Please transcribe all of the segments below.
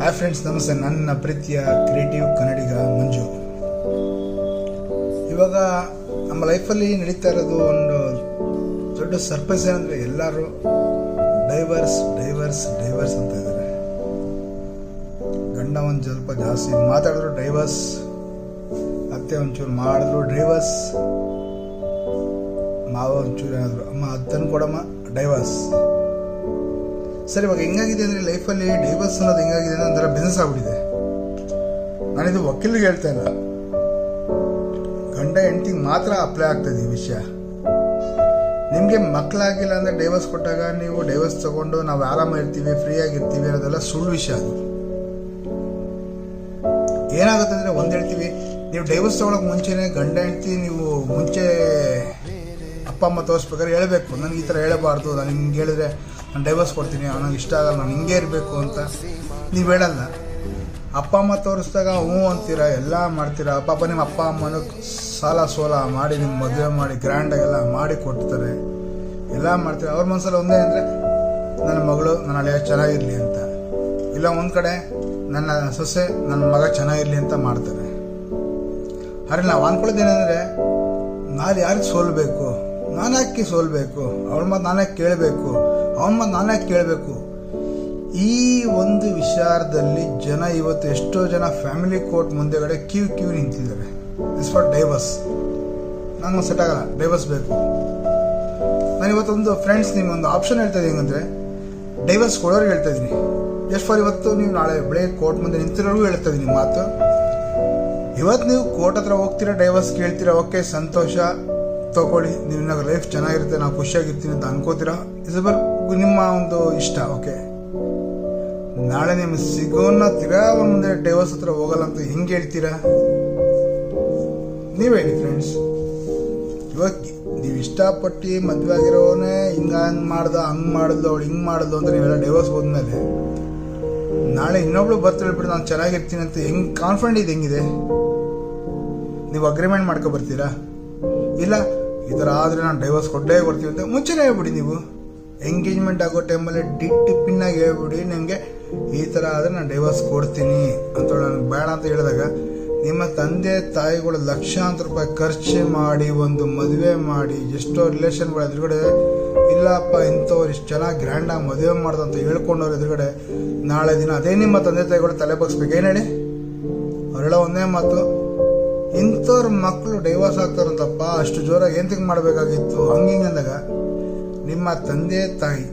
Hi friends ನಮಸ್ತೆ. ನನ್ನ ಪ್ರೀತಿಯ ಕ್ರಿಯೇಟಿವ್ ಕನ್ನಡಿಗ ಮಂಜು. ಇವಾಗ ನಮ್ಮ ಲೈಫಲ್ಲಿ ನಡೀತಾ ಇರೋದು ಒಂದು ದೊಡ್ಡ ಸರ್ಪ್ರೈಸ್ ಏನಂದರೆ ಎಲ್ಲರೂ ಡೈವರ್ಸ್ ಡೈವರ್ಸ್ ಡೈವರ್ಸ್ ಅಂತ ಇದ್ದಾರೆ. ಗಂಡ ಒಂದು ಸ್ವಲ್ಪ ಜಾಸ್ತಿ ಮಾತಾಡಿದ್ರು ಡೈವರ್ಸ್ ಅತ್ತೆ ಒಂಚೂರು ಮಾಡಿದ್ರು ಡೈವರ್ಸ್ ಮಾವ ಒಂಚೂರು ಏನಾದ್ರು, ಅಮ್ಮ ಅತ್ತನ್ನು ಕೊಡಮ್ಮ ಡೈವರ್ಸ್ ಸರ್, ಇವಾಗ ಹೆಂಗಾಗಿದೆ ಅಂದರೆ ಲೈಫಲ್ಲಿ ಡೈವರ್ಸ್ ಅನ್ನೋದು ಹೆಂಗಾಗಿದೆ ಅಂದ್ರೆ ಬಿಸ್ನೆಸ್ ಆಗ್ಬಿಟ್ಟಿದೆ. ನಾನಿದು ವಕೀಲಿಗೆ ಹೇಳ್ತಾ ಇಲ್ಲ. ಗಂಡ ಹೆಂಡ್ತಿಗೆ ಮಾತ್ರ ಅಪ್ಲೈ ಆಗ್ತದೆ ಈ ವಿಷಯ. ನಿಮಗೆ ಮಕ್ಕಳಾಗಿಲ್ಲ ಅಂದರೆ ಡೈವರ್ಸ್ ಕೊಟ್ಟಾಗ ನೀವು ಡೈವರ್ಸ್ ತಗೊಂಡು ನಾವು ಆರಾಮ ಇರ್ತೀವಿ ಫ್ರೀ ಆಗಿರ್ತೀವಿ ಅನ್ನೋದೆಲ್ಲ ಸುಳ್ಳು ವಿಷಯ ಅದು. ಏನಾಗುತ್ತೆ ಅಂದರೆ ಒಂದು ಹೇಳ್ತೀವಿ, ನೀವು ಡೈವರ್ಸ್ ತಗೊಳಕ್ ಮುಂಚೆನೆ ಗಂಡ, ಹೆಂಡ್ತಿ ನೀವು ಮುಂಚೆ ಅಪ್ಪ ಅಮ್ಮ ತೋರಿಸ್ಬೇಕಾದ್ರೆ ಹೇಳಬೇಕು. ನನಗೆ ಈ ಥರ ಹೇಳಬಾರ್ದು, ನಾನು ಹಿಂಗೆ ಹೇಳಿದ್ರೆ ನಾನು ಡೈವರ್ಸ್ ಕೊಡ್ತೀನಿ ನನಗೆ ಇಷ್ಟ ಆಗಲ್ಲ, ನಾನು ಹಿಂಗೆ ಇರಬೇಕು ಅಂತ. ನೀವು ಹೇಳಲ್ಲ. ಅಪ್ಪ ಅಮ್ಮ ತೋರಿಸ್ದಾಗ ಹ್ಞೂ ಅಂತೀರಾ, ಎಲ್ಲ ಮಾಡ್ತೀರಾ? ಪಾಪ ನಿಮ್ಮ ಅಪ್ಪ ಅಮ್ಮನ ಸಾಲ ಸೋಲ ಮಾಡಿ ನಿಮ್ಮ ಮದುವೆ ಮಾಡಿ ಗ್ರ್ಯಾಂಡಾಗೆಲ್ಲ ಮಾಡಿ ಕೊಡ್ತಾರೆ. ಎಲ್ಲ ಮಾಡ್ತೀರಾ? ಅವ್ರ ಮನಸ್ಸಲ್ಲಿ ಒಂದೇ ಅಂದರೆ, ನನ್ನ ಮಗಳು ನನ್ನ ಹಳೆಯ ಚೆನ್ನಾಗಿರಲಿ ಅಂತ. ಇಲ್ಲ ಒಂದು ಕಡೆ ನನ್ನ ಸೊಸೆ ನನ್ನ ಮಗ ಚೆನ್ನಾಗಿರಲಿ ಅಂತ ಮಾಡ್ತಾರೆ. ಆದರೆ ನಾವು ಅಂದ್ಕೊಳ್ಳೋದೇನೆಂದರೆ ನಾನು ಯಾರಿಗೆ ಸೋಲ್ಬೇಕು? ನಾನು ಯಾಕೆ ಸೋಲ್ಬೇಕು? ಅವ್ಳ ಮಾತು ನಾನೇ ಕೇಳಬೇಕು. ಅವನ ಮಾತು ನಾನೇ ಕೇಳಬೇಕು. ಈ ಒಂದು ವಿಚಾರದಲ್ಲಿ ಜನ ಇವತ್ತು ಎಷ್ಟೋ ಜನ ಫ್ಯಾಮಿಲಿ ಕೋರ್ಟ್ ಮುಂದೆಗಡೆ ಕ್ಯೂ ಕ್ಯೂ ನಿಂತಿದ್ದಾರೆ. ಇಸ್ ಫಾರ್ ಡೈವರ್ಸ್ ನಂಗೆ ಸೆಟ್ ಆಗಲ್ಲ. ಡೈವರ್ಸ್ ಬೇಕು. ನಾನು ಇವತ್ತೊಂದು ಫ್ರೆಂಡ್ಸ್ ನಿಮ್ಮೊಂದು ಆಪ್ಷನ್ ಹೇಳ್ತಾ ಇದ್ದೀನಿ ಅಂದರೆ ಡೈವರ್ಸ್ ಕೊಡೋರಿಗೆ ಹೇಳ್ತಾ ಇದ್ದೀನಿ ಎಷ್ಟು ಫಾರ್ ಇವತ್ತು ನೀವು ನಾಳೆ ಬೆಳಗ್ಗೆ ಕೋರ್ಟ್ ಮುಂದೆ ನಿಂತಿರೋರ್ಗೂ ಹೇಳ್ತಾ ಇದ್ದೀನಿ ಮಾತು. ಇವತ್ತು ನೀವು ಕೋರ್ಟ್ ಹತ್ರ ಹೋಗ್ತೀರಾ ಡೈವರ್ಸ್ ಕೇಳ್ತೀರಾ ಓಕೆ ಸಂತೋಷ, ತಗೊಳ್ಳಿ. ನಿಮ್ಮ ಲೈಫ್ ಚೆನ್ನಾಗಿರುತ್ತೆ, ನಾವು ಖುಷಿಯಾಗಿರ್ತೀನಿ ಅಂತ ಅನ್ಕೋತೀರಾ? ಇಸ್ ಬರ್ ನಿಮ್ಮ ಒಂದು ಇಷ್ಟ ಓಕೆ ನಾಳೆ ನಿಮ್ಗೆ ಸಿಗೋನ್ನ ತಿರಾ ಅವ್ರ ಮುಂದೆ ಡೈವರ್ಸ್ ಹತ್ರ ಹೋಗಲ್ಲ ಅಂತ ಹೆಂಗೆ ಹೇಳ್ತೀರಾ? ನೀವ್ ಹೇಳಿ ಫ್ರೆಂಡ್ಸ್ ಇವಾಗ ನೀವು ಇಷ್ಟಪಟ್ಟು ಮದುವೆ ಆಗಿರೋನೇ ಹಿಂಗ ಹಂಗೆ ಮಾಡ್ದ, ಹಂಗೆ ಮಾಡಿದ್ಲು, ಅವಳು ಹಿಂಗೆ ಮಾಡಿದ್ಲು ಅಂತ ನೀವೆಲ್ಲ ಡೈವರ್ಸ್ ಹೋದ್ಮೇಲೆ ನಾಳೆ ಇನ್ನೊಬ್ಳು ಬರ್ತಾ ಹೇಳ್ಬಿಟ್ಟು ನಾನು ಚೆನ್ನಾಗಿರ್ತೀನಿ ಅಂತ ಹೆಂಗ್ ಕಾನ್ಫಿಡೆಂಟ್ ಇದು ಹೆಂಗಿದೆ? ನೀವು ಅಗ್ರಿಮೆಂಟ್ ಮಾಡ್ಕೊ ಬರ್ತೀರಾ? ಇಲ್ಲ, ಈ ಥರ ಆದರೆ ನಾನು ಡೈವರ್ಸ್ ಕೊಟ್ಟೇ ಕೊಡ್ತೀವಿ ಅಂತ ಮುಂಚೆನೇ ಹೇಳ್ಬಿಡಿ ನೀವು. ಎಂಗೇಜ್ಮೆಂಟ್ ಆಗೋ ಟೈಮಲ್ಲಿ ಡಿಟ್ ಪಿನ್ನಾಗಿ ಹೇಳ್ಬಿಡಿ ನನಗೆ ಈ ಥರ ಆದರೆ ನಾನು ಡೈವರ್ಸ್ ಕೊಡ್ತೀನಿ ಅಂತ ನನಗೆ ಬೇಡ ಅಂತ ಹೇಳಿದಾಗ, ನಿಮ್ಮ ತಂದೆ ತಾಯಿಗಳು ಲಕ್ಷಾಂತರ ರೂಪಾಯಿ ಖರ್ಚು ಮಾಡಿ, ಒಂದು ಮದುವೆ ಮಾಡಿ, ಎಷ್ಟೋ ರಿಲೇಷನ್ಗಳ ಎದುರುಗಡೆ, ಇಲ್ಲಪ್ಪ, ಇಂಥವ್ರು ಇಷ್ಟು ಚೆನ್ನಾಗಿ ಗ್ರ್ಯಾಂಡಾಗಿ ಮದುವೆ ಮಾಡ್ದು ಅಂತ ಹೇಳ್ಕೊಂಡವ್ರ ಎದುರುಗಡೆ, ನಾಳೆ ದಿನ ಅದೇ ನಿಮ್ಮ ತಂದೆ ತಾಯಿಗಳು ತಲೆ ಬಗ್ಸ್ಬೇಕು. ಏನು ಹೇಳಿ? ಅವರೆಲ್ಲ ಒಂದೇ ಮಾತು, ಇಂಥವ್ರ ಮಕ್ಕಳು ಡೈವರ್ಸ್ ಆಗ್ತಾರಂತಪ್ಪ, ಅಷ್ಟು ಜೋರಾಗಿ ಏನು ಮಾಡಬೇಕಾಗಿತ್ತು? ಹಂಗಿಂಗ್ ಅಂದಾಗ ನಿಮ್ಮ ತಂದೆ, ತಾಯಿ,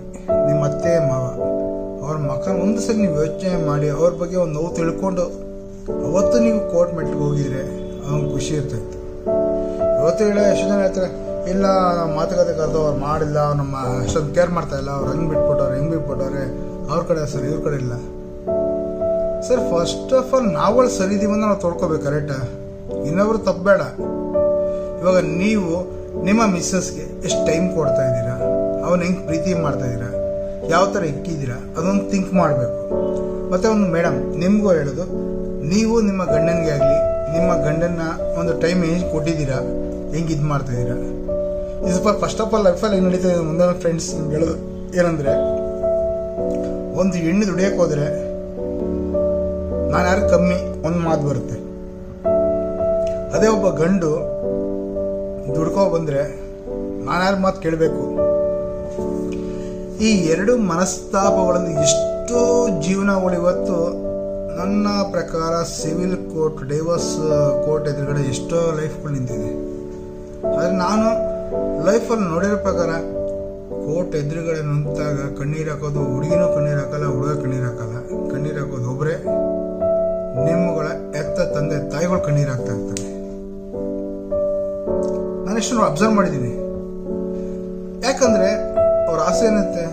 ನಿಮ್ಮ ಅತ್ತೆ, ಮಾವ, ಅವ್ರ ಮಕ್ಕಳ ಒಂದು ಸರಿ ನೀವು ಯೋಚನೆ ಮಾಡಿ ಅವ್ರ ಬಗ್ಗೆ ಒಂದು ನೋವು ತಿಳ್ಕೊಂಡು ಅವತ್ತು ನೀವು ಕೋರ್ಟ್ ಮೆಟ್ಟಿಗೆ ಹೋಗಿದ್ರೆ ಅವನ್ ಖುಷಿ ಇರ್ತೈತೆ. ಇವತ್ತು ಹೇಳ, ಎಷ್ಟು ಜನ ಹೇಳ್ತಾರೆ, ಇಲ್ಲ, ನಾವು ಮಾತುಕತೆ ಕರೆದು ಅವ್ರು ಮಾಡಿಲ್ಲ ಅವ್ರು ನಮ್ಮ ಅಷ್ಟೊಂದು ಕೇರ್ ಮಾಡ್ತಾ ಇಲ್ಲ, ಅವ್ರು ಹಂಗೆ ಬಿಟ್ಬಿಟ್ಟವ್ರೆ, ಹೆಂಗೆ ಬಿಟ್ಬಿಟ್ಟವ್ರೆ, ಅವ್ರ ಕಡೆ ಸರ್, ಇವ್ರ ಕಡೆ ಇಲ್ಲ. ಸರ್ ಫಸ್ಟ್ ಆಫ್ ಆಲ್ ನಾವುಗಳು ಸರಿ ಇದೀವಿ ಅಂತ ನಾವು ತೊಳ್ಕೊಬೇಕು ಕರೆಕ್ಟಾ ಇನ್ನೊಬ್ರು ತಪ್ಪಬೇಡ ಇವಾಗ ನೀವು ನಿಮ್ಮ ಮಿಸ್ಸಸ್ಗೆ ಎಷ್ಟು ಟೈಮ್ ಕೊಡ್ತಾ ಇದ್ದೀರಾ? ಅವನ್ನ ಹೆಂಗೆ ಪ್ರೀತಿ ಮಾಡ್ತಾ ಇದ್ದೀರಾ? ಯಾವ ಥರ ಇಕ್ಕಿದ್ದೀರಾ? ಅದೊಂದು ಥಿಂಕ್ ಮಾಡಬೇಕು. ಮತ್ತೆ ಒಂದು ಮೇಡಮ್ ನಿಮಗೂ ಹೇಳೋದು, ನೀವು ನಿಮ್ಮ ಗಂಡನಿಗೆ ಆಗಲಿ, ನಿಮ್ಮ ಗಂಡನ್ನ ಒಂದು ಟೈಮ್ ಹೆಂಗೆ ಕೊಟ್ಟಿದ್ದೀರಾ? ಹೆಂಗೆ ಇದು ಮಾಡ್ತಾ ಇದ್ದೀರಾ? ಇದು ಫಸ್ಟ್ ಆಫ್ ಆಲ್ ಲೈಫಲ್ಲಿ ಹೆಂಗೆ ನಡೀತಾ ಇದೆ ಮುಂದೆ ಫ್ರೆಂಡ್ಸ್ ಹೇಳೋದು ಏನಂದರೆ, ಒಂದು ಹೆಣ್ಣು ದುಡಿಯೋಕೆ ಹೋದರೆ ನಾನು ಯಾರು ಕಮ್ಮಿ ಒಂದು ಮಾತು ಬರುತ್ತೆ. ಅದೇ ಒಬ್ಬ ಗಂಡು ದುಡ್ಕೋ ಬಂದ್ರೆ ನಾನು ಯಾರು ಮಾತು ಕೇಳಬೇಕು? ಈ ಎರಡು ಮನಸ್ತಾಪಗಳನ್ನು ಎಷ್ಟೋ ಜೀವನಗಳು ಇವತ್ತು ನನ್ನ ಪ್ರಕಾರ ಸಿವಿಲ್ ಕೋರ್ಟ್, ಡೈವರ್ಸ್ ಕೋರ್ಟ್ ಎದುರುಗಡೆ ಎಷ್ಟೋ ಲೈಫ್ಗಳು ನಿಂತಿದೆ. ಆದರೆ ನಾನು ಲೈಫಲ್ಲಿ ನೋಡಿರೋ ಪ್ರಕಾರ ಕೋರ್ಟ್ ಎದುರುಗಡೆ ನಿಂತಾಗ ಕಣ್ಣೀರು ಹಾಕೋದು, ಹುಡುಗಿನೂ ಕಣ್ಣೀರು ಹಾಕಲ್ಲ, ಹುಡುಗ ಕಣ್ಣೀರು ಹಾಕಲ್ಲ, ಕಣ್ಣೀರು ಹಾಕೋದು ಒಬ್ಬರೇ ನಿಮ್ಮಗಳ ಎತ್ತ ತಂದೆ, ತಾಯಿಗಳು ಕಣ್ಣೀರು ಹಾಕ್ತಾ ಇರ್ತಾರೆ. ನಾನು ಎಷ್ಟು ಅಬ್ಸರ್ವ್ ಮಾಡಿದ್ದೀನಿ. ಯಾಕಂದ್ರೆ ಅವ್ರ ಆಸೆ ಏನಂತೆ?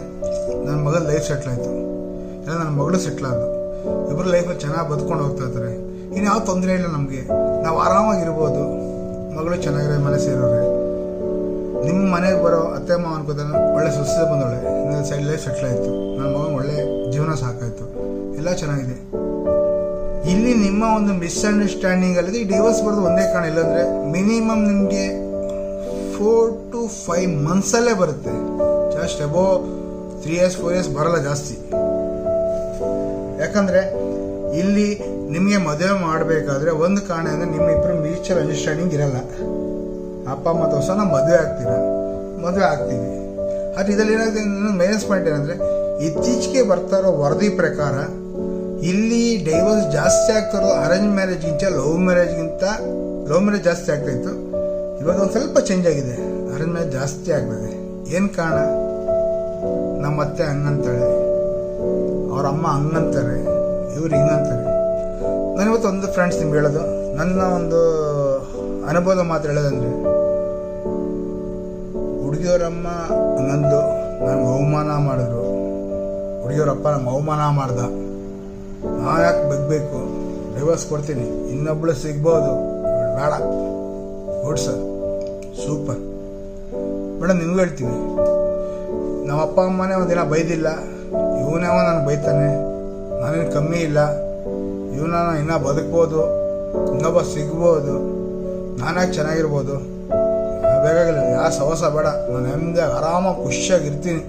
ನನ್ನ ಮಗ ಲೈಫ್ ಸೆಟ್ಲ್ ಆಯ್ತು. ಇಲ್ಲ, ನನ್ನ ಮಗಳು ಸೆಟ್ಲ್ ಆದ್ರು ಇಬ್ಬರು ಲೈಫ್ ಚೆನ್ನಾಗಿ ಬದುಕೊಂಡು ಹೋಗ್ತಾ ಇದ್ದಾರೆ ಇನ್ನು ಯಾವ ತೊಂದರೆ ಇಲ್ಲ ನಮಗೆ. ನಾವು ಆರಾಮಾಗಿರ್ಬೋದು. ಮಗಳು ಚೆನ್ನಾಗಿರೋ ಮನೆ ಸೇರೋರೆ. ನಿಮ್ಮ ಮನೆಗೆ ಬರೋ ಅತ್ತೆ, ಮಾವ ಅನ್ಕೋತಾನೆ ಒಳ್ಳೆ ಸೊಸೆ ಬಂದವಳೆ. ನನ್ನ ಸೈಡ್ ಲೈಫ್ ಸೆಟ್ಲ್ ಆಯ್ತು. ನನ್ನ ಮಗ ಒಳ್ಳೆ ಜೀವನ ಸಾಕಾಯ್ತು. ಎಲ್ಲ ಚೆನ್ನಾಗಿದೆ. ಇಲ್ಲಿ ನಿಮ್ಮ ಒಂದು ಮಿಸ್ಅಂಡರ್ಸ್ಟ್ಯಾಂಡಿಂಗ್ ಅಲ್ಲದೆ. ಈ ಡಿವೋರ್ಸ್ ಬರೋದು ಒಂದೇ ಕಾರಣ. ಇಲ್ಲಾಂದ್ರೆ ಮಿನಿಮಮ್ ನಿಮಗೆ ಫೋರ್ ಟು ಫೈವ್ ಮಂತ್ಸಲ್ಲೇ ಬರುತ್ತೆ. Just above three years four years ಬರಲ್ಲ ಜಾಸ್ತಿ. ಯಾಕಂದ್ರೆ, ಇಲ್ಲಿ ನಿಮಗೆ ಮದುವೆ ಮಾಡಬೇಕಾದ್ರೆ ಒಂದು ಕಾರಣ ಅಂದರೆ ನಿಮ್ಮ ಇಬ್ಬರು ಮ್ಯೂಚುವಲ್ ಅಂಡರ್ಸ್ಟ್ಯಾಂಡಿಂಗ್ ಇರಲ್ಲ. ಅಪ್ಪ, ಅಮ್ಮ ತೋರ್ಸ ನಾವು ಮದುವೆ ಆಗ್ತೀರ? ಮದುವೆ ಆಗ್ತೀವಿ. ಆದರೆ ಇದರಲ್ಲಿ ಏನಾಗ್ತದೆ ಮೈನಸ್ ಪಾಯಿಂಟ್ ಏನಂದರೆ, ಇತ್ತೀಚೆಗೆ ಬರ್ತಾ ಇರೋ ವರದಿ ಪ್ರಕಾರ, ಇಲ್ಲಿ ಡೈವರ್ಸ್ ಜಾಸ್ತಿ ಆಗ್ತಾ ಇರೋದು ಅರೇಂಜ್ ಮ್ಯಾರೇಜ್ಗಿಂತ ಲವ್ ಮ್ಯಾರೇಜ್ಗಿಂತ ಲವ್ ಮ್ಯಾರೇಜ್ ಜಾಸ್ತಿ ಆಗ್ತಾ ಇತ್ತು. ಇವಾಗ ಒಂದು ಸ್ವಲ್ಪ ಚೇಂಜ್ ಆಗಿದೆ. ಅರೇಂಜ್ ಮ್ಯಾರೇಜ್ ಜಾಸ್ತಿ ಆಗ್ತದೆ. ಏನು ಕಾರಣ? ನಮ್ಮ ಅತ್ತೆ ಹಂಗಂತಾಳೆ. ಅವ್ರ ಅಮ್ಮ ಹಂಗಂತಾರೆ. ಇವ್ರು ಹಿಂಗಂತಾರೆ. ನಾನು ಇವತ್ತು ಒಂದು ಫ್ರೆಂಡ್ಸ್ ನಿಮ್ಗೆ ಹೇಳೋದು. ನನ್ನ ಒಂದು ಅನುಭವದ ಮಾತು ಹೇಳೋದಂದ್ರೆ, ಹುಡುಗಿಯವರಮ್ಮ ಹಂಗಂದು ನನಗೆ ಅವಮಾನ ಮಾಡಿದ್ರು. ಹುಡುಗಿಯವರಪ್ಪ ನಮ್ಗೆ ಅವಮಾನ ಮಾಡ್ದ. ನಾ ಯಾಕೆ ಬಗ್ಬೇಕು? ಡೈವರ್ಸ್ ಕೊಡ್ತೀನಿ. ಇನ್ನೊಬ್ಳು ಸಿಗ್ಬೋದು. ಬೇಡ. ಗುಡ್ ಸರ್ ಸೂಪರ್ ಮೇಡಮ್ ನಿಮ್ಗೆ ಹೇಳ್ತೀನಿ. ನಮ್ಮ ಅಪ್ಪ ಅಮ್ಮನೇ ಒಂದಿನ ಬೈದಿಲ್ಲ ಇವನೇವ ನನಗೆ ಬೈತಾನೆ. ನಾನೇನು ಕಮ್ಮಿ ಇಲ್ಲ, ಇವನ ಇನ್ನೂ ಬದುಕ್ಬೋದು, ಇನ್ನೊಬ್ಬ ಸಿಗ್ಬೋದು ನಾನಾಗಿ ಚೆನ್ನಾಗಿರ್ಬೋದು. ಬೇಕಾಗಿಲ್ಲ ಯಾವ ಸವಸ ಬೇಡ, ನಾನು ನೆಮ್ಮದಿ ಆರಾಮಾಗಿ ಖುಷಿಯಾಗಿರ್ತೀನಿ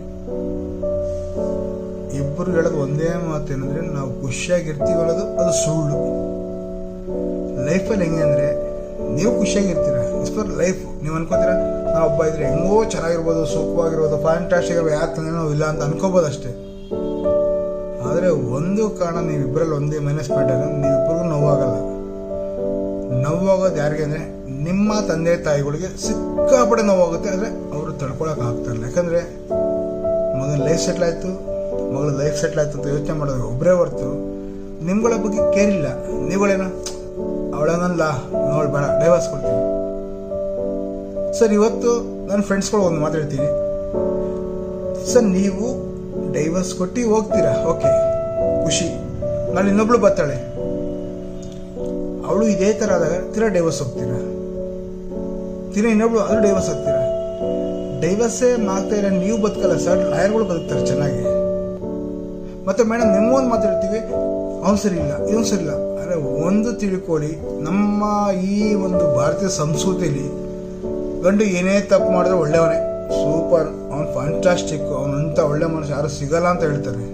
ಇಬ್ಬರು ಹೇಳೋದು ಒಂದೇ ಮಾತೇನೆಂದ್ರೆ ನಾವು ಖುಷಿಯಾಗಿರ್ತೀವಿ ಅನ್ನೋದು ಅದು ಸುಳ್ಳು. ಲೈಫಲ್ಲಿ ಹೆಂಗೆ ಅಂದರೆ, ನೀವು ಖುಷಿಯಾಗಿರ್ತೀರ ಇಸ್ ಫಾರ್ ಲೈಫ್ ನೀವು ಅನ್ಕೋತೀರ? ನಾವು ಒಬ್ಬ ಇದ್ರೆ ಹೆಂಗೋ ಚೆನ್ನಾಗಿರ್ಬೋದು ಸೂಪವಾಗಿರ್ಬೋದು ಫ್ಯಾಂಟಾಸ್ಟಿಕ್ ಇರ್ಬೋದು ಯಾಕೆ ತಂದೇನೋ ಇಲ್ಲ ಅಂತ ಅನ್ಕೋಬೋದು ಅಷ್ಟೇ ಆದರೆ ಒಂದು ಕಾರಣ ನೀವಿಬ್ಬರಲ್ಲಿ ಒಂದೇ ಮೈನಸ್ ಪಾಯಿಂಟ್ ಅಂದರೆ ನೀವಿಬ್ಬರಿಗೂ ನೋವಾಗಲ್ಲ. ನೋವಾಗೋದು ಯಾರಿಗೆ ಅಂದರೆ ನಿಮ್ಮ ತಂದೆ ತಾಯಿಗಳಿಗೆ ಸಿಕ್ಕಾಪಟ್ಟೆ ನೋವಾಗುತ್ತೆ, ಆದರೆ ಅವರು ತಡ್ಕೊಳಕ್ಕೆ ಆಗ್ತಾರಲ್ಲ ಯಾಕಂದರೆ ಮಗನ ಲೈಫ್ ಸೆಟ್ಲ್ ಆಯಿತು, ಮಗಳ ಲೈಫ್ ಸೆಟ್ಲ್ ಆಯ್ತು ಅಂತ ಯೋಚನೆ ಮಾಡೋದು ಒಬ್ಬರೇ ಹೊರ್ತು ನಿಮ್ಗಳ ಬಗ್ಗೆ ಕೇರಿಲ್ಲ ಇಲ್ಲ. ನೀವುಗಳೇನೋ ಅವಳಂಗಲ್ಲ ನೋಡ್ಬೇಡ ಡೈವರ್ಸ್ ಕೊಡ್ತೀನಿ. ಸರ್, ಇವತ್ತು ನನ್ನ ಫ್ರೆಂಡ್ಸ್ಗಳು ಒಂದು ಮಾತಾಡ್ತೀನಿ ಸರ್, ನೀವು ಡೈವರ್ಸ್ ಕೊಟ್ಟು ಹೋಗ್ತೀರಾ? ಓಕೆ ಖುಷಿ. ನಾನು ಇನ್ನೊಬ್ಳು ಬರ್ತಾಳೆ. ಅವಳು ಇದೇ ಥರ ಆದಾಗ ತಿರ ಡೈವರ್ಸ್ ಹೋಗ್ತೀರಾ? ತಿರ ಇನ್ನೊಬ್ಳು ಅದು ಡೈವರ್ಸ್ ಆಗ್ತೀರಾ? ಡೈವರ್ಸೇ ಮಾಡ್ತಾ ಇಲ್ಲ ನೀವು ಬದುಕಲ್ಲ ಸರ್ ಲಾಯರ್ಗಳು ಬದುಕ್ತಾರೆ ಚೆನ್ನಾಗಿ. ಮತ್ತೆ ಮೇಡಮ್ ನಿಮ್ಮೊಂದು ಒಂದು ಮಾತಾಡ್ತೀವಿ ಅವ್ನು ಸರಿ ಇಲ್ಲ, ಇವನು ಸರಿ ಇಲ್ಲ. ಅಂದರೆ ಒಂದು ತಿಳ್ಕೊಳ್ಳಿ, ನಮ್ಮ ಈ ಒಂದು ಭಾರತೀಯ ಸಂಸ್ಕೃತಿಯಲ್ಲಿ ಗಂಡು ಏನೇ ತಪ್ಪು ಮಾಡಿದ್ರೆ ಒಳ್ಳೆಯವನೇ. ಸೂಪರ್. ಅವ್ನು ಫ್ಯಾಂಟಾಸ್ಟಿಕ್ ಅವನಂತ ಒಳ್ಳೆ ಮನುಷ್ಯ ಯಾರು ಸಿಗಲ್ಲ ಅಂತ ಹೇಳ್ತಾರೆ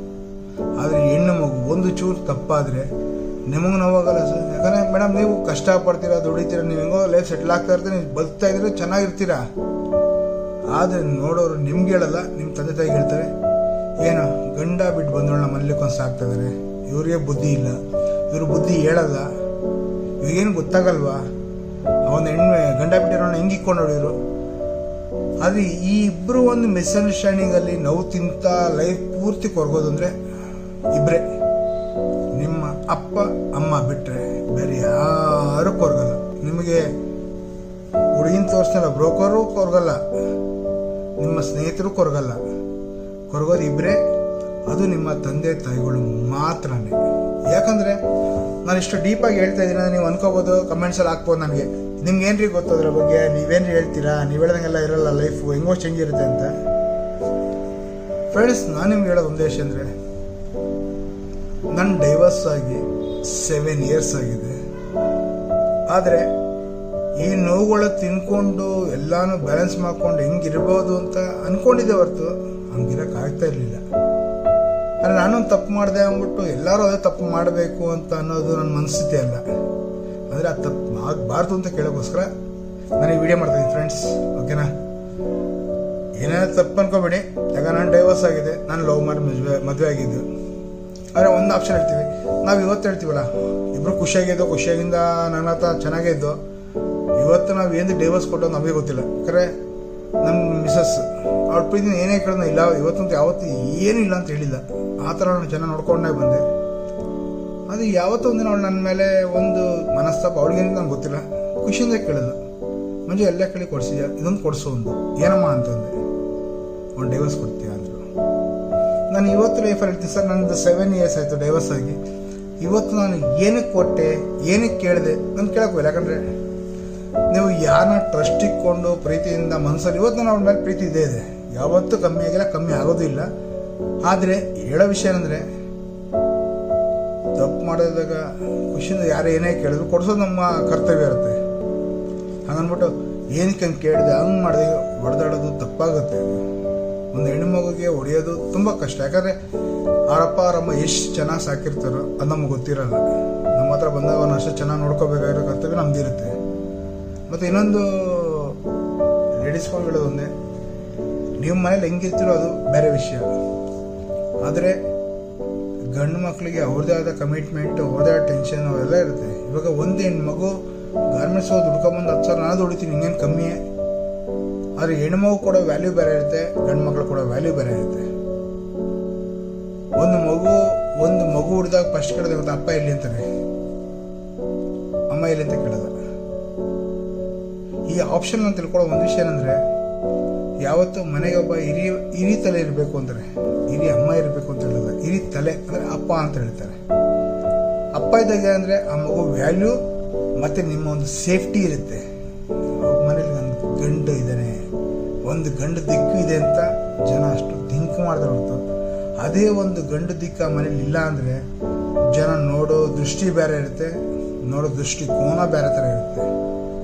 ಆದರೆ ಹೆಣ್ಣು ಮಗು ಒಂದು ಚೂರು ತಪ್ಪಾದರೆ ನಿಮಗೆ ನೋವಾಗಲ್ಲ ಸರ್. ಯಾಕಂದರೆ ಮೇಡಮ್ ನೀವು ಕಷ್ಟಪಡ್ತೀರಾ, ದುಡಿತೀರಾ, ನೀವು ಹೆಂಗೋ ಲೈಫ್ ಸೆಟ್ಲ್ ಆಗ್ತಾ ಇರ್ತೀರ, ನೀವು ಬದುಕ್ತಾ ಇದ್ರೆ ಚೆನ್ನಾಗಿರ್ತೀರಾ? ಆದರೆ ನೋಡೋರು ನಿಮ್ಗೆ ಹೇಳಲ್ಲ ನಿಮ್ಮ ತಂದೆ ತಾಯಿಗೆ ಹೇಳ್ತಾರೆ, ಏನು, ಗಂಡ ಬಿಟ್ಟು ಮನೇಲಿಕ್ಕೊಂದು ಸಾಕ್ತಾ ಇದ್ದಾರೆ. ಇವ್ರಿಗೆ ಬುದ್ಧಿ ಇಲ್ಲ. ಇವ್ರ ಬುದ್ಧಿ ಹೇಳಲ್ಲ. ಇವಾಗೇನು ಗೊತ್ತಾಗಲ್ವಾ? ಅವನ ಹೆಣ್ಣು ಗಂಡ ಬಿಟ್ಟಿರೋಣ ಹೆಂಗೆ ಇಕ್ಕೊಂಡು ಹೊಡಿದ್ರು? ಆದರೆ ಈ ಇಬ್ಬರು ಒಂದು ಮಿಸ್ಅಂಡರ್ಸ್ಟ್ಯಾಂಡಿಂಗಲ್ಲಿ ನೋವು ತಿಂತ ಲೈಫ್ ಪೂರ್ತಿ ಕೊರಗೋದು ಅಂದ್ರೆ ಇಬ್ಬರೇ ನಿಮ್ಮ ಅಪ್ಪ, ಅಮ್ಮ ಬಿಟ್ಟರೆ ಬೇರೆ ಯಾರು ಕೊರಗಲ್ಲ. ನಿಮಗೆ ಹುಡುಗಿನ ತೋರಿಸ್ತಾರ ಬ್ರೋಕರು ಕೊರಗಲ್ಲ. ನಿಮ್ಮ ಸ್ನೇಹಿತರು ಕೊರಗಲ್ಲ. ಕೊರಗೋದು ಇಬ್ಬರೇ ಅದು ನಿಮ್ಮ ತಂದೆ, ತಾಯಿಗಳು ಮಾತ್ರನೇ. ಯಾಕಂದರೆ ನಾನು ಇಷ್ಟು ಡೀಪಾಗಿ ಹೇಳ್ತಾ ಇದ್ದೀನಿ ನೀವು ಅನ್ಕೋಬೋದು, ಕಮೆಂಟ್ಸಲ್ಲಿ ಹಾಕ್ಬೋದು ನನಗೆ. ನಿಮ್ಗೆ ಏನ್ರಿ ಗೊತ್ತು ಅದ್ರ ಬಗ್ಗೆ? ನೀವೇನ್ರಿ ಹೇಳ್ತೀರಾ? ನೀವು ಹೇಳ್ದಂಗೆಲ್ಲ ಇರಲ್ಲ ಲೈಫು ಹೆಂಗೋ ಚೇಂಜ್ ಇರುತ್ತೆ ಅಂತ. ಫ್ರೆಂಡ್ಸ್ ನಾನು ನಿಮ್ಗೆ ಹೇಳೋದು ಉದ್ದೇಶ ಅಂದರೆ ನನ್ನ ಡೈವರ್ಸ್ ಆಗಿ ಸೆವೆನ್ ಇಯರ್ಸ್ ಆಗಿದೆ. ಆದರೆ ಈ ನೋವುಗಳು ತಿನ್ಕೊಂಡು ಎಲ್ಲಾನು ಬ್ಯಾಲೆನ್ಸ್ ಮಾಡ್ಕೊಂಡು ಹೆಂಗಿರ್ಬೋದು ಅಂತ ಅನ್ಕೊಂಡಿದ್ದೆ ಹೊರತು ಹಂಗಿರಕ್ಕೆ ಆಗ್ತಾ ಇರಲಿಲ್ಲ. ಆದರೆ ನಾನೊಂದು ತಪ್ಪು ಮಾಡಿದೆ ಅಂದ್ಬಿಟ್ಟು ಎಲ್ಲರೂ ಅದೇ ತಪ್ಪು ಮಾಡಬೇಕು ಅಂತ ಅನ್ನೋದು ನನ್ನ ಮನಸ್ಥಿತಿ ಅಲ್ಲ. ಅಂದರೆ ಅದು ತಪ್ಪು. ಆಗಬಾರ್ದು ಅಂತ ಕೇಳೋಕ್ಕೋಸ್ಕರ ನಾನು ಈ ವಿಡಿಯೋ ಮಾಡ್ತೀನಿ ಫ್ರೆಂಡ್ಸ್ ಓಕೆನಾ ಏನೇನೋ ತಪ್ಪು ಅನ್ಕೋಬೇಡಿ. ಯಾಕ ನಾನು ಡೈವರ್ಸ್ ಆಗಿದೆ. ನಾನು ಲವ್ ಮಾಡಿ ಮದುವೆ ಮದುವೆ ಆಗಿದ್ದು. ಆದರೆ ಒಂದು ಆಪ್ಷನ್ ಹೇಳ್ತೀವಿ. ನಾವು ಇವತ್ತು ಹೇಳ್ತೀವಲ್ಲ ಇಬ್ಬರು ಖುಷಿಯಾಗಿದ್ದು, ಖುಷಿಯಾಗಿಂದ ನನ್ನ ಹತ್ರ ಚೆನ್ನಾಗೇ ಇದ್ದು ಇವತ್ತು ನಾವು ಏನು ಡೈವರ್ಸ್ ಕೊಟ್ಟೋ ನಮಗೆ ಗೊತ್ತಿಲ್ಲ. ಯಾಕಂದರೆ ನಮ್ಮ ಮಿಸಸ್ ಅವ್ರ ಪ್ರೀತಿನ ಏನೇ ಕೇಳೋದು ಇಲ್ಲ, ಇವತ್ತಂತೂ ಯಾವತ್ತೂ ಏನೂ ಇಲ್ಲ ಅಂತ ಹೇಳಿಲ್ಲ. ಆ ಥರ ನಾನು ಚೆನ್ನಾಗಿ ನೋಡ್ಕೊಂಡೇ ಬಂದೆ. ಅದು ಯಾವತ್ತೋ ಒಂದಿನ ಅವಳು ನನ್ನ ಮೇಲೆ ಒಂದು ಮನಸ್ತಾಪ. ಅವಳಿಗೆ ನಂಗೆ ಗೊತ್ತಿಲ್ಲ. ಖುಷಿಯಿಂದ ಕೇಳಿದ್ಲು. ಮಂಜು, ಎಲ್ಲ ಕೇಳಿ ಕೊಡಿಸಿದ್ಯಾ? ಇದೊಂದು ಕೊಡಿಸು ಒಂದು ಏನಮ್ಮ ಅಂತಂದೆ ಒಂದು ಡೈವರ್ಸ್ ಕೊಡ್ತೀಯಾ ಅಂದರು ನಾನು ಇವತ್ತು ಲೈಫಲ್ಲಿ ಇರ್ತೀನಿ ಸರ್. ನಂದು ಸೆವೆನ್ ಇಯರ್ಸ್ ಆಯಿತು ಡೈವರ್ಸ್ ಆಗಿ. ಇವತ್ತು ನಾನು ಏನಕ್ಕೆ ಕೊಟ್ಟೆ, ಏನಕ್ಕೆ ಕೇಳಿದೆ ನಾನು ಕೇಳೋಕ್ಕಿಲ್ಲ ಯಾಕಂದರೆ ನೀವು ಯಾರನ್ನ ಟ್ರಸ್ಟ್ ಇಟ್ಕೊಂಡು ಪ್ರೀತಿಯಿಂದ ಮನಸ್ಸಲ್ಲಿ, ಇವತ್ತು ನಾನು ಅವ್ರ ಮೇಲೆ ಪ್ರೀತಿ ಇದೆ ಇದೆ. ಯಾವತ್ತೂ ಕಮ್ಮಿ ಆಗಿಲ್ಲ, ಕಮ್ಮಿ ಆಗೋದೂ ಇಲ್ಲ ಆದರೆ ಹೇಳೋ ವಿಷಯ ಏನಂದರೆ ತಪ್ಪು ಮಾಡಿದಾಗ ಖುಷಿಯಿಂದ ಯಾರು ಏನೇ ಕೇಳಿದ್ರು ಕೊಡಿಸೋದು ನಮ್ಮ ಕರ್ತವ್ಯ ಇರುತ್ತೆ. ಹಂಗನ್ಬಿಟ್ಟು ಏನಕ್ಕೆ ಹಂಗೆ ಕೇಳಿದೆ, ಹಂಗೆ ಮಾಡಿದೆ, ಹೊಡೆದಾಡೋದು ತಪ್ಪಾಗುತ್ತೆ. ಒಂದು ಹೆಣ್ಣು ಮಗುಗೆ ಹೊಡೆಯೋದು ತುಂಬ ಕಷ್ಟ. ಯಾಕಂದರೆ ಅವರಪ್ಪ ಅವರಮ್ಮ ಎಷ್ಟು ಚೆನ್ನಾಗಿ ಸಾಕಿರ್ತಾರೋ ಅದು ನಮ್ಗೆ ಗೊತ್ತಿರಲ್ಲ. ನಮ್ಮ ಹತ್ರ ಬಂದಾಗ ಅವನ ಅಷ್ಟು ಚೆನ್ನಾಗಿ ನೋಡ್ಕೋಬೇಕಾಗಿರೋ ಕರ್ತವ್ಯ ನಮ್ದಿರುತ್ತೆ. ಮತ್ತು ಇನ್ನೊಂದು ಲೇಡೀಸ್ಗಳು ಹೇಳೋದು ಒಂದೇ ನಿಮ್ಮ ಮನೇಲಿ ಹೆಂಗಿರ್ತಿರೋ ಅದು ಬೇರೆ ವಿಷಯ. ಆದರೆ ಗಂಡು ಮಕ್ಕಳಿಗೆ ಅವ್ರದ್ದೇ ಆದ ಕಮಿಟ್ಮೆಂಟ್ ಅವ್ರದೇ ಆದ ಟೆನ್ಷನ್ ಅವೆಲ್ಲ ಇರುತ್ತೆ. ಇವಾಗ ಒಂದು ಹೆಣ್ಣು ಮಗು ಗಾರ್ಮೆಂಟ್ಸ್ ಹೋಗಿ ದುಡ್ಕೊಂಬಂದು ಹತ್ತು ಸಾವಿರ ನಾನು ದುಡಿತೀನಿ, ಇನ್ನೇನು ಕಮ್ಮಿಯೇ ಆದರೆ ಹೆಣ್ಮಗು ಕೂಡ ವ್ಯಾಲ್ಯೂ ಬೇರೆ ಇರುತ್ತೆ, ಗಂಡು ಮಕ್ಕಳು ಕೂಡ ವ್ಯಾಲ್ಯೂ ಬೇರೆ ಇರುತ್ತೆ. ಒಂದು ಮಗು ಒಂದು ಮಗು ಹುಡ್ದಾಗ ಫಸ್ಟ್ ಕೇಳಿದೆ ಗೊತ್ತಾ ಅಪ್ಪ ಇಲ್ಲಿ ಅಂತಾನೆ? ಅಮ್ಮ ಇಲ್ಲಿ ಅಂತ ಕೇಳೋದ ಈ ಆಪ್ಷನ್ ನಾನು ತಿಳ್ಕೊಳ್ಳೋ ಒಂದು ವಿಷಯ ಏನಂದ್ರೆ, ಯಾವತ್ತು ಮನೆಗೆ ಒಬ್ಬ ಹಿರಿಯ ಹಿರಿ ತಲೆ ಇರಬೇಕು ಅಂತಾರೆ. ಹಿರಿ ಅಮ್ಮ ಇರಬೇಕು ಅಂತ ಹೇಳಿದ್ರೆ, ಹಿರಿ ತಲೆ ಅಂದ್ರೆ ಅಪ್ಪ ಅಂತ ಹೇಳ್ತಾರೆ. ಅಪ್ಪ ಇದ್ದಾಗ ಅಂದ್ರೆ ಆ ಮಗು ವ್ಯಾಲ್ಯೂ ಮತ್ತೆ ನಿಮ್ಮ ಒಂದು ಸೇಫ್ಟಿ ಇರುತ್ತೆ. ಮನೇಲಿ ನನ್ನ ಗಂಡು ಇದ್ದಾನೆ, ಒಂದು ಗಂಡು ದಿಕ್ಕು ಇದೆ ಅಂತ ಜನ ಅಷ್ಟು ದಿಂಕು ಮಾಡ್ತಾರೆ ಹೊರತು. ಅದೇ ಒಂದು ಗಂಡು ದಿಕ್ಕು ಮನೇಲಿ ಇಲ್ಲ ಅಂದರೆ ಜನ ನೋಡೋ ದೃಷ್ಟಿ ಬೇರೆ ಇರುತ್ತೆ, ನೋಡೋ ದೃಷ್ಟಿ ಕೋನ ಬೇರೆ ಥರ ಇರುತ್ತೆ.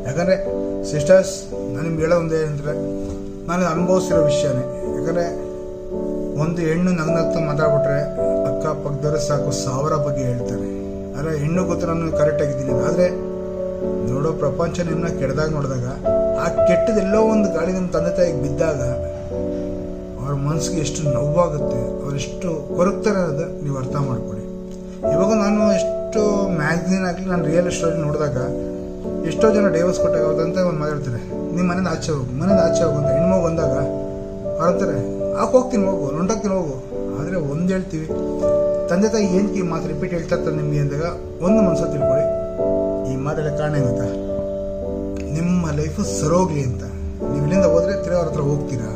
ಯಾಕಂದರೆ ಸಿಸ್ಟರ್ಸ್ ನಾನು ನಿಮ್ಗೆ ಹೇಳೋ ಒಂದೇ ಅಂದರೆ ನಾನು ಅನುಭವಿಸಿರೋ ವಿಷಯನೇ. ಯಾಕಂದರೆ ಒಂದು ಹೆಣ್ಣು ನಗ್ನಗ್ತಾ ಮಾತಾಡ್ಬಿಟ್ರೆ ಅಕ್ಕಪಕ್ಕದವ್ರೆ ಸಾಕು ಸಾವಿರ ಬಗ್ಗೆ ಹೇಳ್ತಾರೆ. ಆದರೆ ಹೆಣ್ಣು ಗೊತ್ತು ನಾನು ಕರೆಕ್ಟಾಗಿದ್ದೀನಿ ಆದರೆ ನೋಡೋ ಪ್ರಪಂಚ ನಿಮ್ಮನ್ನ ಕೆಡ್ದಾಗ ನೋಡಿದಾಗ, ಆ ಕೆಟ್ಟದೆಲ್ಲೋ ಒಂದು ಗಾಳಿ ನಿಮ್ಮ ತಂದೆ ತಾಯಿಗೆ ಬಿದ್ದಾಗ ಅವ್ರ ಮನಸ್ಸಿಗೆ ಎಷ್ಟು ನೋವಾಗುತ್ತೆ, ಅವರೆಷ್ಟು ಕೊರಗ್ತಾರೆ ಅನ್ನೋದು ನೀವು ಅರ್ಥ ಮಾಡ್ಕೊಳ್ಳಿ ಇವಾಗ ನಾನು ಎಷ್ಟು ಮ್ಯಾಗ್ಝಿನ್ ಆಗಲಿ, ನಾನು ರಿಯಲ್ ಸ್ಟೋರಿ ನೋಡಿದಾಗ ಎಷ್ಟೋ ಜನ ಡೈವರ್ಸ್ ಕೊಟ್ಟಾಗ ಅಂತ ಒಂದು ಮಾತಾಡ್ತಾರೆ ನಿಮ್ಮ ಮನೇಲಿ ಆಚೆ ಹೋಗು, ಮನೇಲಿ ಆಚೆ ಹೋಗು ಅಂತ. ಹೆಣ್ಮಗು ಬಂದಾಗ ಅವ್ರು ಆಗ ಹೋಗ್ತೀನಿ ಹೋಗು ನೊಂಡೋಗ್ತೀನಿ ಹೋಗು. ಆದರೆ ಒಂದು ಹೇಳ್ತೀವಿ. ತಂದೆ ತಾಯಿ ಏನಕ್ಕೆ ಈ ಮಾತು ರಿಪೀಟ್ ಹೇಳ್ತಾ ನಿಮಗೆ ಅಂದಾಗ ಒಂದು ಮನಸ್ಸು ತಿಳ್ಕೊಳ್ಳಿ. ಈ ಮಾತೆಲ್ಲ ಕಾರಣ ಏನಂತ? ನಿಮ್ಮ ಲೈಫು ಸರೋಗ್ಲಿ ಅಂತ. ನೀವು ಇಲ್ಲಿಂದ ಹೋದ್ರೆ ತಿರೋ ಅವ್ರ ಹತ್ರ ಹೋಗ್ತೀರಾ?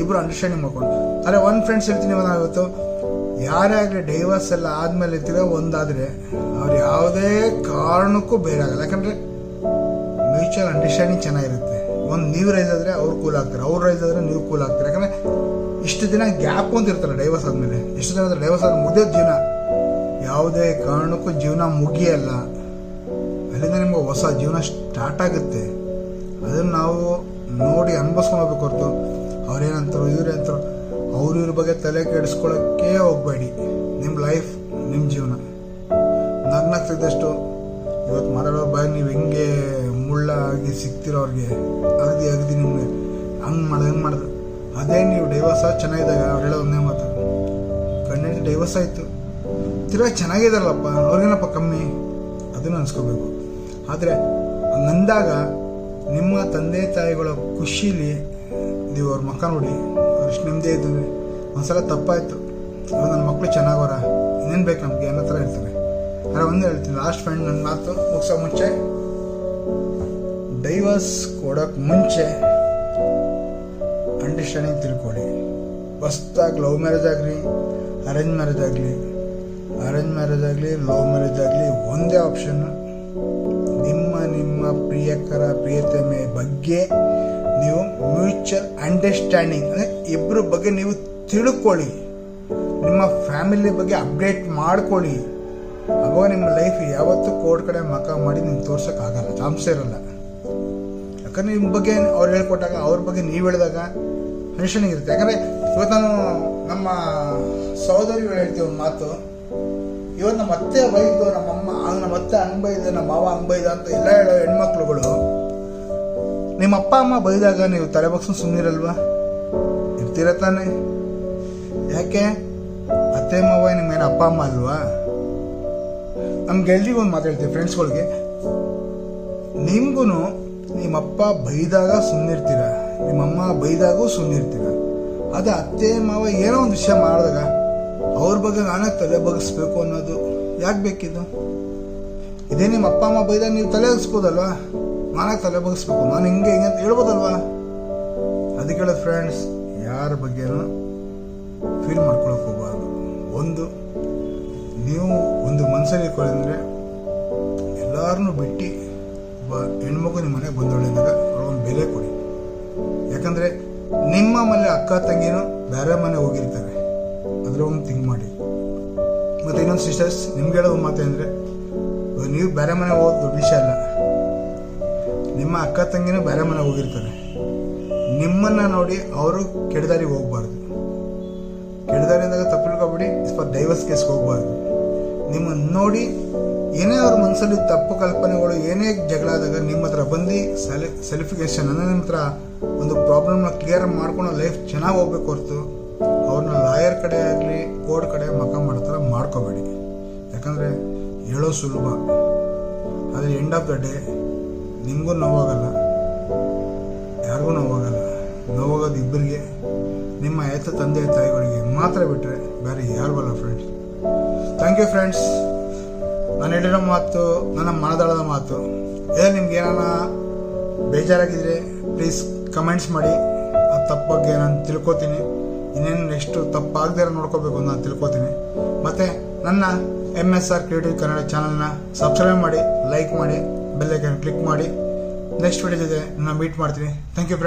ಇಬ್ರು ಅಂಡರ್ಸ್ಟ್ಯಾಂಡಿಂಗ್ ಮಾಡ್ಕೊಂಡು. ಆದರೆ ಒಂದು ಫ್ರೆಂಡ್ಸ್ ಹೇಳ್ತೀನಿ ಏನಾಗುತ್ತೋ ಯಾರೇ ಆಗಲಿ ಡೈವರ್ಸ್ ಎಲ್ಲ ಆದಮೇಲೆ ತಿರೋ ಒಂದಾದರೆ ಅವ್ರು ಯಾವುದೇ ಕಾರಣಕ್ಕೂ ಬೇರೆ ಆಗಲ್ಲ. ಯಾಕಂದರೆ ಮ್ಯೂಚುವಲ್ ಅಂಡರ್ಸ್ಟ್ಯಾಂಡಿಂಗ್ ಚೆನ್ನಾಗಿರುತ್ತೆ. ಒಂದು ನೀವು ರೈಸ್ ಆದರೆ ಅವ್ರು ಕೂಲ್ ಆಗ್ತಾರೆ, ಅವ್ರು ರೈಸ್ ಆದರೆ ನೀವು ಕೂಲ್ ಆಗ್ತಾರೆ. ಯಾಕಂದರೆ ಇಷ್ಟು ದಿನ ಗ್ಯಾಪ್ ಅಂತ ಇರ್ತಾರೆ ಡೈವರ್ಸ್ ಆದಮೇಲೆ, ಇಷ್ಟು ದಿನ ಡೈವರ್ಸ್ ಆದ ಮುಗಿದ ಜೀವನ. ಯಾವುದೇ ಕಾರಣಕ್ಕೂ ಜೀವನ ಮುಗಿಯಲ್ಲ ಅಲ್ಲಿಂದ ನಿಮ್ಗೆ ಹೊಸ ಜೀವನ ಸ್ಟಾರ್ಟ್ ಆಗುತ್ತೆ. ಅದನ್ನು ನಾವು ನೋಡಿ ಅನ್ಭವಿಸ್ಕೊಬೇಕು ಹೊರತು. ಅವ್ರೇನಂತಾರೋ ಇವ್ರೇಂತಾರೋ ಅವ್ರ ಇವ್ರ ಬಗ್ಗೆ ತಲೆ ಕೆಡಿಸ್ಕೊಳ್ಳೋಕ್ಕೆ ಹೋಗ್ಬೇಡಿ. ನಿಮ್ಮ ಲೈಫ್ ನಿಮ್ಮ ಜೀವನ. ನಗ್ನಾಗ್ತಿದ್ದಷ್ಟು ಇವತ್ತು ಮಾತಾಡೋ ಬಾಯಿ ನೀವು ಹೆಂಗೆ ಮುಳ್ಳಾಗಿ ಸಿಗ್ತಿರೋ ಅವ್ರಿಗೆ ಅಗದಿ ಅಗದಿ ನಿಮಗೆ ಹಂಗೆ ಮಾಡ್ದ ಹೆಂಗೆ ಮಾಡಿದ್ರು ಅದೇ ನೀವು ಡೈವರ್ಸ್ ಚೆನ್ನಾಗಿದ್ದಾಗ ಅವ್ರು ಹೇಳೋ ಒಂದೇ ಮಾತು. ಕಣ್ಣಿನ ಡೈವರ್ಸ್ ಆಯಿತು. ತಿರ್ಗಾ ಚೆನ್ನಾಗಿದಾರಲ್ಲಪ್ಪ, ಅವ್ರಿಗೇನಪ್ಪ ಕಮ್ಮಿ? ಅದನ್ನು ಅನ್ಸ್ಕೋಬೇಕು. ಆದರೆ ನಂದಾಗ ನಿಮ್ಮ ತಂದೆ ತಾಯಿಗಳ ಖುಷಿಲಿ ನೀವು ಅವ್ರ ಮಕ್ಕ ನೋಡಿ ಅವ್ರಷ್ಟು ನೆಮ್ಮದಿ ಇದ್ದಾರೆ ಒಂದ್ಸಲ ತಪ್ಪಾಯಿತು. ನನ್ನ ಮಕ್ಕಳು ಚೆನ್ನಾಗವ್ರ ಇನ್ನೇನು ಬೇಕು ನಮಗೆ ಅನ್ನೋ ಥರ ಇರ್ತಾರೆ ಆದರೆ ಒಂದೇ ಹೇಳ್ತೀನಿ ಲಾಸ್ಟ್ ಫ್ರೆಂಡ್ ನನ್ನ ಮಾತು ಮುಗಿಸೋ ಮುಂಚೆ ಡೈವರ್ಸ್ ಕೊಡೋಕೆ ಮುಂಚೆ ಅಂಡರ್ಸ್ಟ್ಯಾಂಡಿಂಗ್ ತಿಳ್ಕೊಳ್ಳಿ. ಹೊಸ್ದಾಗಿ ಲವ್ ಮ್ಯಾರೇಜ್ ಆಗಲಿ ಅರೇಂಜ್ ಮ್ಯಾರೇಜ್ ಆಗಲಿ ಅರೇಂಜ್ ಮ್ಯಾರೇಜ್ ಆಗಲಿ ಲವ್ ಮ್ಯಾರೇಜ್ ಆಗಲಿ ಒಂದೇ ಆಪ್ಷನ್ ನಿಮ್ಮ ನಿಮ್ಮ ಪ್ರಿಯಕರ, ಪ್ರಿಯತಮೆ ಬಗ್ಗೆ ನೀವು ಮ್ಯೂಚುವಲ್ ಅಂಡರ್ಸ್ಟ್ಯಾಂಡಿಂಗ್ ಅಂದರೆ ಇಬ್ಬರ ಬಗ್ಗೆ ನೀವು ತಿಳ್ಕೊಳ್ಳಿ. ನಿಮ್ಮ ಫ್ಯಾಮಿಲಿ ಬಗ್ಗೆ ಅಪ್ಡೇಟ್ ಮಾಡ್ಕೊಳ್ಳಿ. ಅವಾಗ ನಿಮ್ಮ ಲೈಫ್ ಯಾವತ್ತೂ ಕೋರ್ಟ್ ಕಡೆ ಮಕ ಮಾಡಿ ನಿಮ್ಗೆ ತೋರ್ಸೋಕ್ಕಾಗಲ್ಲ. ಚಾನ್ಸೇ ಇರಲ್ಲ. ಯಾಕಂದ್ರೆ ನಿಮ್ಮ ಬಗ್ಗೆ ಅವ್ರು ಹೇಳ್ಕೊಟ್ಟಾಗ ಅವ್ರ ಬಗ್ಗೆ ನೀವು ಹೇಳಿದಾಗ ಇರುತ್ತೆ. ಯಾಕಂದರೆ ಇವತ್ತು ನಾನು ನಮ್ಮ ಸಹೋದರಿಗಳು ಹೇಳ್ತೀವಿ ಒಂದು ಮಾತು, ಇವತ್ತು ನಮ್ಮ ಅತ್ತೆ ಬೈದು ನಮ್ಮಮ್ಮ ಅಮ್ಮ ನಮ್ಮ ಅತ್ತೆ ಹಂಗ್ ನಮ್ಮ ಮಾವ ಹಂಗ್ ಬೈದ ಅಂತ ಎಲ್ಲ ಹೇಳೋ ಹೆಣ್ಮಕ್ಳುಗಳು, ನಿಮ್ಮ ಅಪ್ಪ, ಅಮ್ಮ ಬೈದಾಗ ನೀವು ತಲೆ ಬಗ್ಸು ಸುಮ್ಮನಿರಲ್ವಾ ಇರ್ತೀರ ತಾನೆ? ಯಾಕೆ? ಅತ್ತೆ, ಮಾವ ನಿಮ್ಮೇನು ಅಪ್ಪ, ಅಮ್ಮ ಅಲ್ವಾ? ನಮ್ಗೆ ಎಲ್ರಿಗೂ ಒಂದು ಮಾತಾಡ್ತೀವಿ ಫ್ರೆಂಡ್ಸ್ಗಳಿಗೆ ನಿಮ್ಗೂ ನಿಮ್ಮಪ್ಪ ಬೈದಾಗ ಸುಮ್ಮನಿರ್ತೀರ ನಿಮ್ಮಮ್ಮ ಬೈದಾಗೂ ಸುಮ್ಮನಿರ್ತೀರ ಅದೇ ಅತ್ತೆ, ಮಾವ ಏನೋ ಒಂದು ವಿಷಯ ಮಾಡಿದಾಗ ಅವ್ರ ಬಗ್ಗೆ ನಾನೇ ತಲೆ ಬಗ್ಸ್ಬೇಕು ಅನ್ನೋದು ಯಾಕೆ ಬೇಕಿದ್ದು ಇದೇ ನಿಮ್ಮ ಅಪ್ಪ ಅಮ್ಮ ಬೈದಾಗ ನೀವು ತಲೆ ಬಗ್ಸ್ಬೋದಲ್ವಾ ನಾನೇ ತಲೆ ಬಗ್ಸ್ಬೇಕು, ನಾನು ಹಿಂಗೆ ಹಿಂಗೆ ಅಂತ ಹೇಳ್ಬೋದಲ್ವಾ? ಅದಕ್ಕೆ ಫ್ರೆಂಡ್ಸ್ ಯಾರ ಬಗ್ಗೆನೂ ಫೀಲ್ ಮಾಡ್ಕೊಳಕ್ಕೆ ಹೋಗಬಾರ್ದು. ಒಂದು, ನೀವು ಒಂದು ಮನಸ್ಸಲ್ಲಿ ಇಟ್ಕೊಳ್ಳಿ ಅಂದರೆ ಎಲ್ಲರನ್ನೂ ಬಿಟ್ಟು ಒಬ್ಬ ಹೆಣ್ಮಗು ನಿಮ್ಮ ಮನೆಗೆ ಅವ್ರಿಗೆ ಅವ್ರಿಗೊಂದು ಬೆಲೆ ಕೊಡಿ. ಯಾಕಂದರೆ ನಿಮ್ಮ ಮನೆ ಅಕ್ಕ ತಂಗಿನೂ ಬೇರೆ ಮನೆ ಹೋಗಿರ್ತಾರೆ. ಅದರ ಒಂದು ಥಿಂಕ್ ಮಾಡಿ. ಮತ್ತು ಇನ್ನೊಂದು ಸಿಸ್ಟರ್ಸ್ ನಿಮ್ಗೆ ಹೇಳೋ ಮಾತು ಅಂದರೆ ನೀವು ಬೇರೆ ಮನೆ ಹೋಗೋದು ದೊಡ್ಡ ವಿಷಯ ಅಲ್ಲ. ನಿಮ್ಮ ಅಕ್ಕ ತಂಗಿನೂ ಬೇರೆ ಮನೆ ಹೋಗಿರ್ತಾರೆ. ನಿಮ್ಮನ್ನ ನೋಡಿ ಅವರು ಕೆಡದಾರಿ ಹೋಗ್ಬಾರ್ದು. ಕೆಡದಾರಿ ಅಂದಾಗ ತಪ್ಪು ಸ್ವಲ್ಪ ಡೈವರ್ಸ್ ಕೇಸ್ಗೆ ಹೋಗಬಾರ್ದು. ನಿಮ್ಮನ್ನು ನೋಡಿ ಏನೇ ಅವ್ರ ಮನಸ್ಸಲ್ಲಿ ತಪ್ಪು ಕಲ್ಪನೆಗಳು, ಏನೇ ಜಗಳ ಆದಾಗ ನಿಮ್ಮ ಹತ್ರ ಬಂದು ಸೆಲ್ ಸೆಲಿಫಿಕೇಶನ್ ಅಂದರೆ ನಿಮ್ಮ ಹತ್ರ ಒಂದು ಪ್ರಾಬ್ಲಮ್ನ ಕ್ಲಿಯರ್ ಮಾಡ್ಕೊಂಡು ಲೈಫ್ ಚೆನ್ನಾಗಿ ಹೋಗ್ಬೇಕು ಹೊರತು ಅವ್ರನ್ನ ಲಾಯರ್ ಕಡೆ ಆಗಲಿ ಕೋರ್ಟ್ ಕಡೆ ಮಕ ಮಾಡೋ ಥರ ಮಾಡ್ಕೋಬೇಡಿ. ಯಾಕಂದರೆ ಹೇಳೋ ಸುಲಭ. ಆದರೆ ಎಂಡ್ ಆಫ್ ದ ಡೇ ನಿಮಗೂ ನೋವಾಗಲ್ಲ, ಯಾರಿಗೂ ನೋವಾಗಲ್ಲ. ನೋವಾಗೋದು ಇಬ್ಬರಿಗೆ ನಿಮ್ಮ ಹೆತ್ತ ತಂದೆ ತಾಯಿಗಳಿಗೆ ಮಾತ್ರ ಬಿಟ್ಟರೆ ಬೇರೆ ಯಾರಿಗೂ ಅಲ್ಲ ಫ್ರೆಂಡ್ಸ್ ಥ್ಯಾಂಕ್ ಯು ಫ್ರೆಂಡ್ಸ್ ನಾನು ಹೇಳಿರೋ ಮಾತು, ನನ್ನ ಮನದಾಳದ ಮಾತು. ಏ, ನಿಮ್ಗೆ ಏನಾರ ಬೇಜಾರಾಗಿದ್ರೆ ಪ್ಲೀಸ್ ಕಮೆಂಟ್ಸ್ ಮಾಡಿ. ಆ ತಪ್ಪು ಬಗ್ಗೆ ನಾನು ತಿಳ್ಕೊತೀನಿ. ಇನ್ನೇನು ನೆಕ್ಸ್ಟು ತಪ್ಪಾಗದೇ ನೋಡ್ಕೋಬೇಕು ಅಂತ ನಾನು ತಿಳ್ಕೊತೀನಿ. ಮತ್ತು ನನ್ನ M S R creative Kannada ಚಾನಲ್ನ ಸಬ್ಸ್ಕ್ರೈಬ್ ಮಾಡಿ ಲೈಕ್ ಮಾಡಿ ಬೆಲ್ಲೈಕನ್ ಕ್ಲಿಕ್ ಮಾಡಿ. ನೆಕ್ಸ್ಟ್ ವಿಡಿಯೋ ಜೊತೆ ನಾನು ಮೀಟ್ ಮಾಡ್ತೀನಿ. Thank you